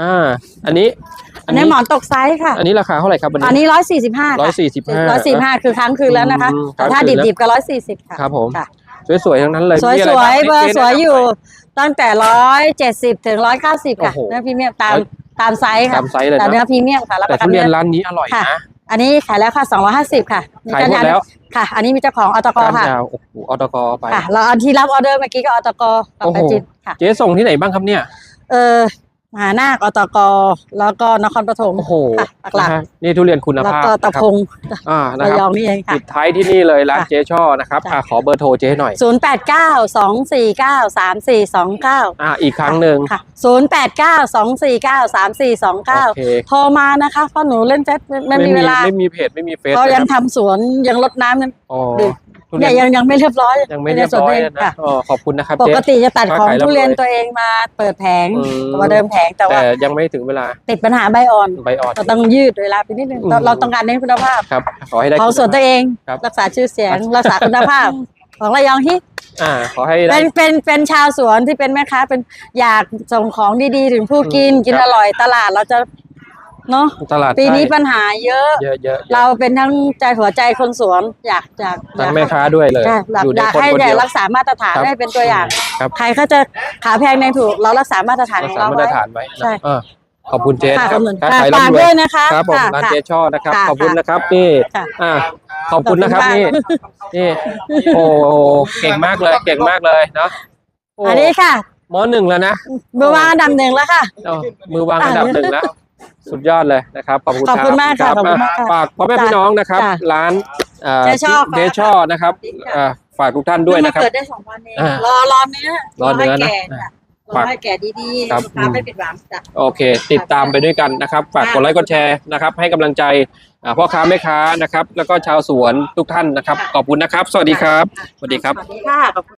อ่า อันนี้ อันนี้หมอนตกไซส์ค่ะ อันนี้ราคาเท่าไหร่ครับวันอันนี้นี้ร้อยสี่สิบห้าร้อยสี่สิบห้าร้อยสี่ห้าคือค้างคืนแล้วนะคะอืมแต่ถ้าค้างคืนแล้วดิบๆก็ร้อยสี่สิบค่ะ ครับผมค่ะสวยๆทั้งนั้นเลย สวยมีสอะไรวยบ้างเบอร์จ๊สวยแนะนำอยู่หน่ตั้งแต่ร้อยเจ็ดสิบถึงร้อยเก้าสิบค่ะโอ้โหเนื้อพรีเมียมตามร้อยตามไซส์ค่ะตามไซส์เลยแต่เนื้อนะพรีเมียมค่ะแล้วแต่ประกัทุนเรียนเนื้อร้านนี้อร่อยค่ะนะอันนี้ขายแล้วค่ะสองร้อยห้าสิบค่ะขายหมดแล้วค่ะ อันนี้มีเจ้าของอตกก้านค่ะยาวโอ้โหออตกไปค่ะเราอันที่รับออเดอร์เมื่อกี้ก็อตกกับโอ้โหประจิตค่ะเจ๊ส่งที่ไหนบ้างครับเนี่ย เออ มหานาคอตกแล้วก็นครปฐมโอ้โหค่ะหลักนะฮะนี่ทุเรียนคุณๆแล้วภาพก็ตะนะครับพงอ่านะระคยรัอบงนี่เองค่ะ ปิดท้ายที่นี่เลยร้านค่ะเจ๊ช่อนะครับจ้ะอ่าขอเบอร์โทรเจ๊หน่อยศูนย์แปดเก้าสองสี่เก้าสามสี่สองเก้าอ่าอีกครั้งหนึ่งค่ะศูนย์แปดเก้าสองสี่เก้าสามสี่สองเก้าโอเคโทรมานะคะเพราะหนูเล่นเฟซไม่ไม่มีเวลาไม่มีเพจไม่มีเฟซเพราะนะคยัรังบทำสวนยังรดน้ำยัง อ๋อดึก ทุเรีเนี่ยยนยังยังไม่เรียบร้อยยังไม่เรียบร้อยในสวนนะค่ะอ๋อขอบคุณนะครับปเจ๊ กติจะตัดของค้าขายทุเรียนร่ำรวยตัวเองมาเปิดแผงอืมตัวเดิมแผงแต่ว่าแต่ยังไม่ถึงเวลาติดปัญหาใบอ่อนใบอ่อน เราต้องยืดเวลาไปนิดนึงอืม เราเราต้องการเน้นคุณภาพครับ ขอให้ได้ของส่วนตัวเอง ครับ รักษาชื่อเสียง รักษาคุณภาพ ของระยองฮิตอ่า ขอให้ได้ เป็นเป็นเป็นชาวสวนที่เป็นแม่ค้าเป็นอยากส่งของดีๆ ถึงผู้กินอืมกินครับ อร่อยตลาดเราจะ เนาะตลาดปีนี้ใช่ปัญหาเยอะ เยอะเยอะเราเป็นทั้งใจหัวใจคนสวนอยากอยากอทั้งยากแม่ค้าด้วยเลยค่ะอยากอยู่ในอยากคนให้คนได้เดียวรักษามาตรฐานครับให้เป็นตัวอย่างครับใครเขาจะขาแพงในถูกเรารักษามาตรฐานรัขกองษาเรามาตรไว้ฐานไว้ใช่เออขอบคุณเจ๊ค่ะนะคขรัอบบคุณค้าค่ะขายฝากร่ำรวด้วยยนะคะครับผมค่ะร้านค่ะเจ๊ช่อนะครับค่ะขอบคุณค่ะนะครับนี่ค่ะอ่าขอบคุณนะครับขอบคุณนี่มากนี่โอ้โหเก่งมากเลยเก่งมากเลยเนาะโอันนี้ค่ะมหนึ่งแล้วนะเบอร์วางอันดับหนึ่งแล้วค่ะเอ้ามือวางอันดับหนึ่งแล้ว สุดยอดเลยนะครับ ขอบคุณขอบคุณมากค่ะรับขอบคุณมากค่ะฝากพ่อแม่พี่น้องนะครับจ้ะร้านเอ่อเจ๊ช่อเจ๊ช่อนะครับอ่าฝากทุกท่านด้วยนะครับเพิ่งมาเปิดได้สองวันเองอ่ารอรอเนื้อรอเนื้อนะให้แก่จ้ะรอให้แก่ดีๆครับลูกค้าไม่ผิดหวังจ้ะโอเค ติดตามไปด้วยกันนะครับ ฝากกดไลค์กดแชร์นะครับ ให้กำลังใจอ่าพ่อค้าแม่ค้านะครับ แล้วก็ชาวสวนทุกท่านนะครับ ขอบคุณนะครับ สวัสดีครับ สวัสดีครับ